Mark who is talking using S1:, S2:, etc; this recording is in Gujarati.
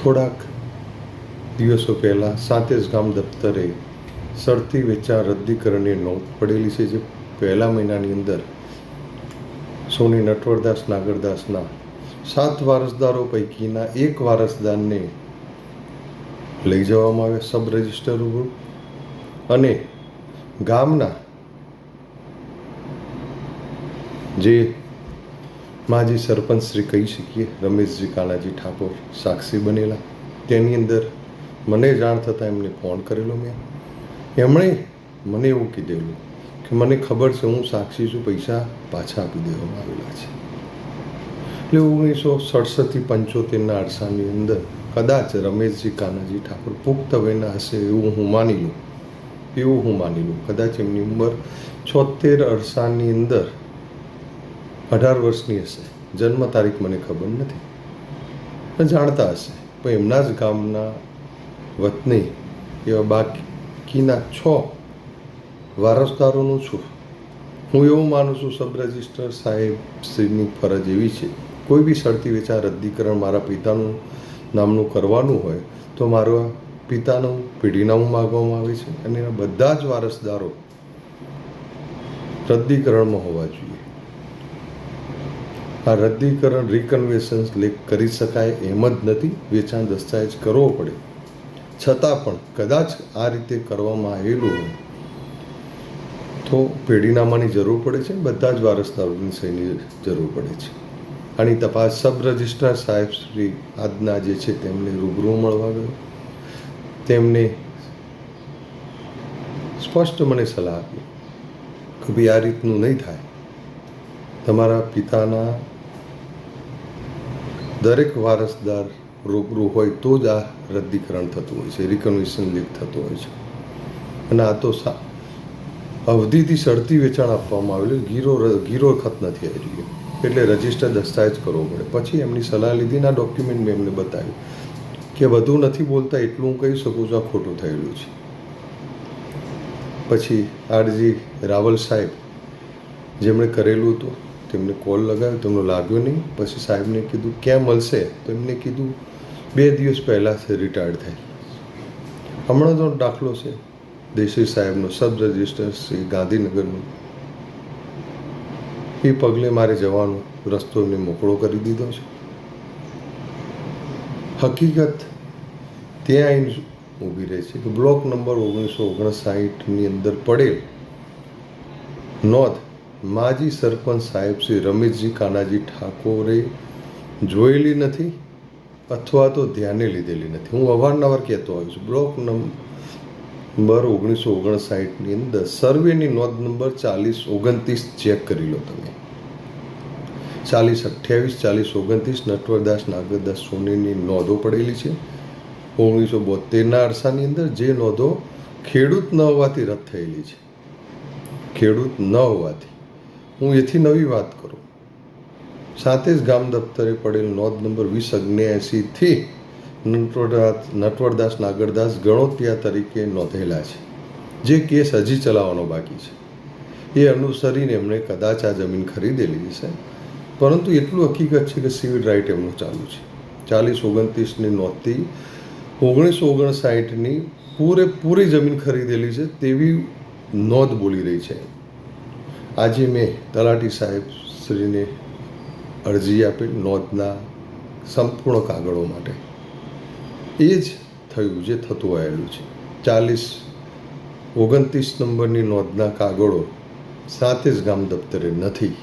S1: થોડાક દિવસો પહેલાં સાતેજ ગામ દફતરે સરથી વેચાણ રદ્દીકરણની નોંધ પડેલી છે, જે પહેલા મહિનાની અંદર સોની નટવરદાસ નાગરદાસના સાત વારસદારો પૈકીના એક વારસદારને લઈ જવામાં આવ્યા, સબ રજિસ્ટર ઉપર અને ગામના જે માજી સરપંચ શ્રી કહી શકીએ, રમેશજી કાળાજી ઠાકોર સાક્ષી બનેલા. તેની અંદર મને જાણ થતાં એમને ફોન કરેલો મેં. એમણે મને એવું કીધેલું કે મને ખબર છે હું સાક્ષી છું, પૈસા પાછા આપી દેવામાં આવેલા છે. એટલે ઓગણીસો સડસઠથી પંચોતેરના અરસાની અંદર કદાચ રમેશજી કાનાજી ઠાકોર પુખ્ત વયના હશે એવું હું માની લઉં. એવું હું માની લઉં. કદાચ એમની ઉંમર છોતેર અરસાની અંદર અઢાર વર્ષની હશે. જન્મ તારીખ મને ખબર નથી. પણ જાણતા હશે. પણ એમના જ ગામના વતની એવા બાકીના છ વારસદારોનું છું. હું એવું માનું છું, સબ રજિસ્ટર સાહેબ શ્રીની ફરજ એવી છે. કોઈ બી સરતી વેચાણ રદ્દીકરણ મારા પિતાનું નામનું કરવાનું હોય, તો મારા પિતાનું પેઢીનામું માગવામાં આવે છે. અને એના બધા જ વારસદારો રદ્દીકરણમાં હોવા જોઈએ. આ રદ્દીકરણ રિકન્વેશન્સ લેખ કરી શકાય એમ જ નથી. વેચાણ દસ્તાવેજ કરવો પડે. છતાં પણ કદાચ આ રીતે કરવામાં આવેલું હોય તો પેઢીનામાની જરૂર પડે છે. બધા જ વારસદારોની સહીની જરૂર પડે છે. આની તપાસ સબ રજિસ્ટ્રાર સાહેબ શ્રી આજના જે છે તેમને રૂબરૂ મળવા ગયો. તેમને સ્પષ્ટ મને સલાહ આપી કે ભાઈ આ રીતનું નહીં થાય. તમારા પિતાના દરેક વારસદાર રૂબરૂ હોય તો જ આ રદ્દીકરણ થતું હોય છે રિકન્વેશન લીક થતું હોય છે. અને આ તો સા, અવધિથી શરતી વેચાણ આપવામાં આવેલું ગીરો ગીરો ખત નથી આવી રહ્યો. એટલે રજિસ્ટર દસ્તાવેજ કરવો પડે. પછી એમની સલાહ લીધી ના ડોક્યુમેન્ટ મેં એમને બતાવ્યું કે વધુ નથી બોલતા એટલું હું કહી શકું છું આ ખોટું થયેલું છે. પછી આરજી રાવલ સાહેબ, જેમણે કરેલું હતું તેમને કોલ લગાવ્યો તેમનો લાગ્યો નહીં. પછી સાહેબને કીધું, ક્યાં મળશે? તો એમને કીધું, બે દિવસ પહેલાં છે રિટાયર્ડ થાય. હમણાં તો દાખલો છે, દેસાઈ સાહેબનો સબ રજિસ્ટર શ્રી ગાંધીનગરનું. એ પગલે મારે જવાનો રસ્તો એમને મોકળો કરી દીધો છે. હકીકત, ત્યાં આવીને ઊભી રહે છે કે બ્લોક નંબર ઓગણીસો ઓગણસાઠની અંદર પડેલ નોંધ માજી સરપંચ સાહેબ શ્રી રમેશજી કાનાજી ઠાકોરે જોયેલી નથી અથવા તો ધ્યાને લીધેલી નથી. હું અવારનવાર કહેતો હોઉં છું, બ્લોક નંબર ઓગણીસો ઓગણસાઠની અંદર સર્વેની નોંધ નંબર ચાલીસ ઓગણત્રીસ ચેક કરી લો તમે. ચાલીસ અઠ્યાવીસ, ચાલીસ ઓગણત્રીસ, નટવરદાસ, નાગરદાસ, સોનીની નોંધો પડેલી છે. ઓગણીસો બોતેરના અરસાની અંદર જે નોંધો ખેડૂત ન હોવાથી રદ થયેલી છે. ખેડૂત ન હોવાથી. હું એથી નવી વાત કરું. સાથે જ ગામ દફતરે પડેલ નોંધ નંબર વીસ અગ્નેએંસીથી નટવરદાસ નટવરદાસ નાગરદાસ ગણોતિયા તરીકે નોંધેલા છે. જે કેસ હજી ચલાવવાનો બાકી છે. એ અનુસરીને એમણે કદાચ આ જમીન ખરીદેલી છે પરંતુ એટલું હકીકત છે કે સિવિલ રાઇટ એમનું ચાલુ છે. ચાલીસ ઓગણત્રીસની નોંધથી ઓગણીસો ઓગણસાઠની પૂરેપૂરી જમીન ખરીદેલી છે તેવી નોંધ બોલી રહી છે. આજે મેં તલાટી સાહેબ શ્રીને અરજી આપી નોંધના સંપૂર્ણ કાગળો માટે. એ જ થયું જે થતું આવેલું છે. ચાલીસ, ઓગણત્રીસ નંબરની નોંધના કાગળો સાતે જ ગામ દફતરે નથી.